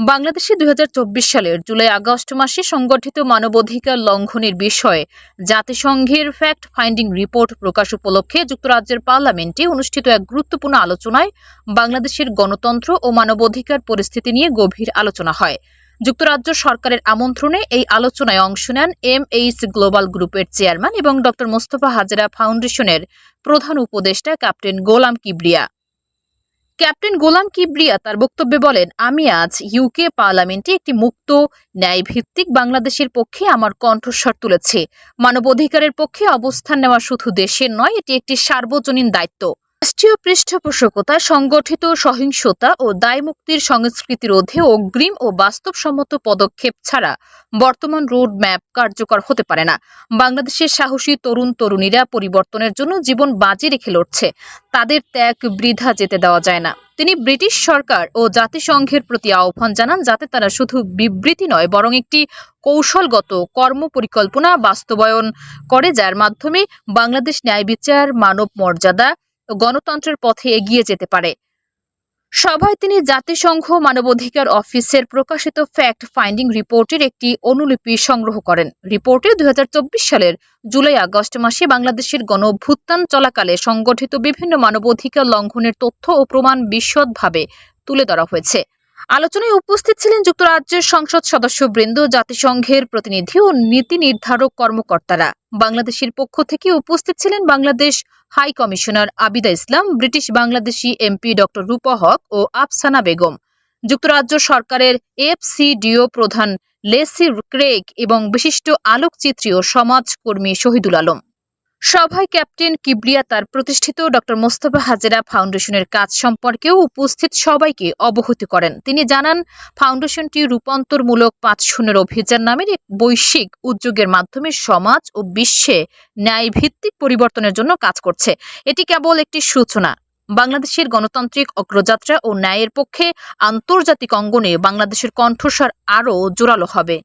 বাংলাদেশে দুই হাজার চব্বিশ সালের জুলাই আগস্ট মাসে সংগঠিত মানবাধিকার লঙ্ঘনের বিষয়ে জাতিসংঘের ফ্যাক্ট ফাইন্ডিং রিপোর্ট প্রকাশ উপলক্ষে যুক্তরাজ্যের পার্লামেন্টে অনুষ্ঠিত এক গুরুত্বপূর্ণ আলোচনায় বাংলাদেশের গণতন্ত্র ও মানবাধিকার পরিস্থিতি নিয়ে গভীর আলোচনা হয়। যুক্তরাজ্য সরকারের আমন্ত্রণে এই আলোচনায় অংশ নেন এম এইচ গ্লোবাল গ্রুপের চেয়ারম্যান এবং ডক্টর মোস্তফা হাজরা ফাউন্ডেশনের প্রধান উপদেষ্টা ক্যাপ্টেন গোলাম কিবরিয়া। ক্যাপ্টেন গোলাম কিবরিয়া তার বক্তব্যে বলেন, আমি আজ ইউকে পার্লামেন্টে একটি মুক্ত, ন্যায়ভিত্তিক বাংলাদেশের পক্ষে আমার কণ্ঠস্বর তুলেছে। মানবাধিকারের পক্ষে অবস্থান নেওয়া শুধু দেশের নয়, এটি একটি সার্বজনীন দায়িত্ব। রাষ্ট্রীয় পৃষ্ঠপোষকতা, সংগঠিত সহিংসতা ও দায়মুক্তির সংস্কৃতি রোধে অগ্রিম ও বাস্তবসম্মত পদক্ষেপ ছাড়া বর্তমান রোড ম্যাপ কার্যকর হতে পারে না। বাংলাদেশের সাহসী তরুণ তরুণীরা পরিবর্তনের জন্য জীবন বাজি রেখে লড়ছে। তাদের ত্যাগ বৃথা যেতে দেওয়া যায় না। তিনি ব্রিটিশ সরকার ও জাতিসংঘের প্রতি আহ্বান জানান যাতে তারা শুধু বিবৃতি নয়, বরং একটি কৌশলগত কর্ম পরিকল্পনা বাস্তবায়ন করে, যার মাধ্যমে বাংলাদেশ ন্যায় বিচার মানব মর্যাদা গণতন্ত্রের পথে এগিয়ে যেতে পারে। সভায় তিনি জাতিসংঘ মানবাধিকার অফিসের প্রকাশিত ফ্যাক্ট ফাইন্ডিং রিপোর্টের একটি অনুলিপি সংগ্রহ করেন। রিপোর্টে দুই হাজার চব্বিশ সালের জুলাই আগস্ট মাসে বাংলাদেশের গণ অভ্যুত্থান চলাকালে সংগঠিত বিভিন্ন মানবাধিকার লঙ্ঘনের তথ্য ও প্রমাণ বিশদভাবে তুলে ধরা হয়েছে। আলোচনায় উপস্থিত ছিলেন যুক্তরাজ্যের সংসদ সদস্যবৃন্দ, জাতিসংঘের প্রতিনিধি ও নীতি নির্ধারক কর্মকর্তারা। বাংলাদেশের পক্ষ থেকে উপস্থিত ছিলেন Bangladesh high commissioner Abida Islam, British Bangladeshi MP doctor Rupa Huq ও আফসানা বেগম। যুক্তরাজ্য সরকারের এফসিডিও প্রধান লেসি ক্রেগ এবং বিশিষ্ট আলোকচিত্রী ও সমাজকর্মী শহীদুল আলম। সভায় ক্যাপ্টেন কিবরিয়া তার প্রতিষ্ঠিত ডক্টর মোস্তফা হাজেরা ফাউন্ডেশনের কাজ সম্পর্কেও উপস্থিত সবাইকে অবহিত করেন। তিনি জানান, ফাউন্ডেশনটি রূপান্তরমূলক পাঁচ শূন্যের অভিযান নামের এক বৈশ্বিক উদ্যোগের মাধ্যমে সমাজ ও বিশ্বে ন্যায়ভিত্তিক পরিবর্তনের জন্য কাজ করছে। এটি কেবল একটি সূচনা। বাংলাদেশের গণতান্ত্রিক অগ্রযাত্রা ও ন্যায়ের পক্ষে আন্তর্জাতিক অঙ্গনে বাংলাদেশের কণ্ঠস্বর আরও জোরালো হবে।